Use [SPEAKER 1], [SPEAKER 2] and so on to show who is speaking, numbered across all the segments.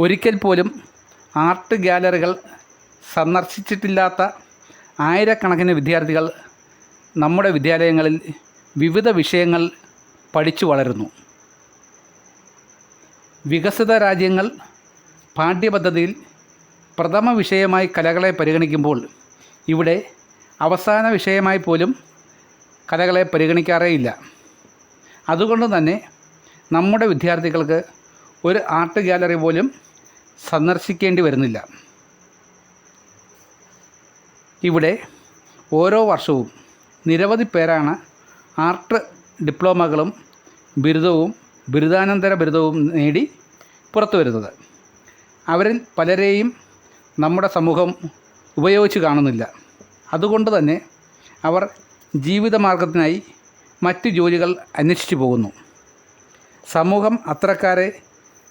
[SPEAKER 1] ഒരിക്കൽ പോലും ആർട്ട് ഗാലറികൾ സന്ദർശിച്ചിട്ടില്ലാത്ത ആയിരക്കണക്കിന് വിദ്യാർത്ഥികൾ നമ്മുടെ വിദ്യാലയങ്ങളിൽ വിവിധ വിഷയങ്ങൾ പഠിച്ചു വളരുന്നു. വികസിത രാജ്യങ്ങൾ പാഠ്യപദ്ധതിയിൽ പ്രഥമ വിഷയമായി കലകളെ പരിഗണിക്കുമ്പോൾ ഇവിടെ അവസാന വിഷയമായി പോലും കലകളെ പരിഗണിക്കാറേയില്ല. അതുകൊണ്ട് തന്നെ നമ്മുടെ വിദ്യാർത്ഥികൾക്ക് ഒരു ആർട്ട് ഗാലറി പോലും സന്ദർശിക്കേണ്ടി വരുന്നില്ല. ഇവിടെ ഓരോ വർഷവും നിരവധി പേരാണ് ആർട്ട് ഡിപ്ലോമകളും ബിരുദവും ബിരുദാനന്തര ബിരുദവും നേടി പുറത്തു വരുന്നത്. അവരിൽ പലരെയും നമ്മുടെ സമൂഹം ഉപയോഗിച്ച് കാണുന്നില്ല. അതുകൊണ്ട് തന്നെ അവർ ജീവിതമാർഗത്തിനായി മറ്റ് ജോലികൾ അന്വേഷിച്ചു പോകുന്നു. സമൂഹം അത്തരക്കാരെ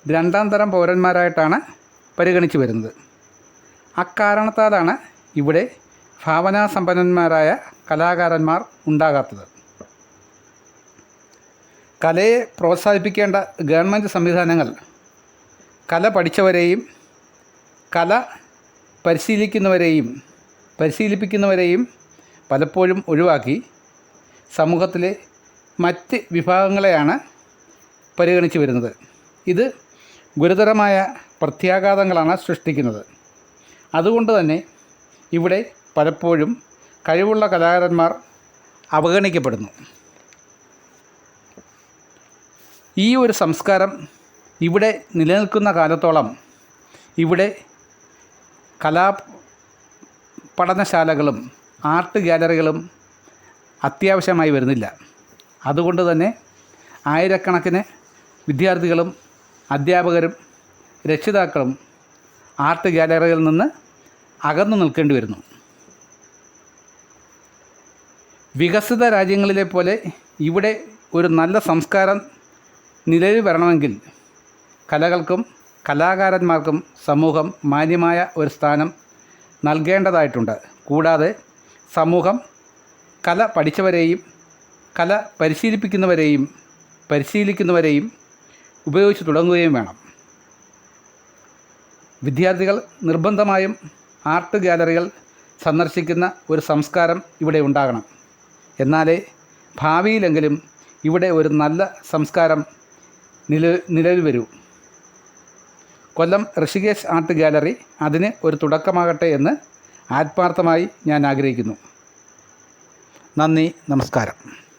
[SPEAKER 1] രണ്ടാം തരം പൗരന്മാരായിട്ടാണ് പരിഗണിച്ചു വരുന്നത്. അക്കാരണത്താലാണ് ഇവിടെ ഭാവനാസമ്പന്നന്മാരായ കലാകാരന്മാർ ഉണ്ടാകാത്തത്. കലയെ പ്രോത്സാഹിപ്പിക്കേണ്ട ഗവൺമെന്റ് സംവിധാനങ്ങൾ കല പഠിച്ചവരെയും കല പരിശീലിക്കുന്നവരെയും പരിശീലിപ്പിക്കുന്നവരെയും പലപ്പോഴും ഒഴിവാക്കി സമൂഹത്തിലെ മറ്റ് വിഭാഗങ്ങളെയാണ് പരിഗണിച്ചു വരുന്നത്. ഇത് ഗുരുതരമായ പ്രത്യാഘാതങ്ങളാണ് സൃഷ്ടിക്കുന്നത്. അതുകൊണ്ട് തന്നെ ഇവിടെ പലപ്പോഴും കഴിവുള്ള കലാകാരന്മാർ അവഗണിക്കപ്പെടുന്നു. ഈ ഒരു സംസ്കാരം ഇവിടെ നിലനിൽക്കുന്ന കാലത്തോളം ഇവിടെ കലാ പഠനശാലകളും ആർട്ട് ഗാലറികളും അത്യാവശ്യമായി വരുന്നില്ല. അതുകൊണ്ട് തന്നെ ആയിരക്കണക്കിന് വിദ്യാർത്ഥികളും അധ്യാപകരും രക്ഷിതാക്കളും ആർട്ട് ഗ്യാലറികളിൽ നിന്ന് അകന്നു നിൽക്കേണ്ടി വരുന്നു. വികസിത രാജ്യങ്ങളിലെ പോലെ ഇവിടെ ഒരു നല്ല സംസ്കാരം നിലവിൽ വരണമെങ്കിൽ കലകൾക്കും കലാകാരന്മാർക്കും സമൂഹം മാന്യമായ ഒരു സ്ഥാനം നൽകേണ്ടതായിട്ടുണ്ട്. കൂടാതെ സമൂഹം കല പഠിച്ചവരെയും കല പരിശീലിപ്പിക്കുന്നവരെയും പരിശീലിക്കുന്നവരെയും ഉപയോഗിച്ച് തുടങ്ങുകയും വേണം. വിദ്യാർത്ഥികൾ നിർബന്ധമായും ആർട്ട് ഗാലറികൾ സന്ദർശിക്കുന്ന ഒരു സംസ്കാരം ഇവിടെ ഉണ്ടാകണം. എന്നാലേ ഭാവിയിലെങ്കിലും ഇവിടെ ഒരു നല്ല സംസ്കാരം നില നിലവിൽ വരൂ. കൊല്ലം ഋഷികേശ് ആർട്ട് ഗാലറി അതിന് ഒരു തുടക്കമാകട്ടെ എന്ന് ആത്മാർത്ഥമായി ഞാൻ ആഗ്രഹിക്കുന്നു. നന്ദി നമസ്കാരം.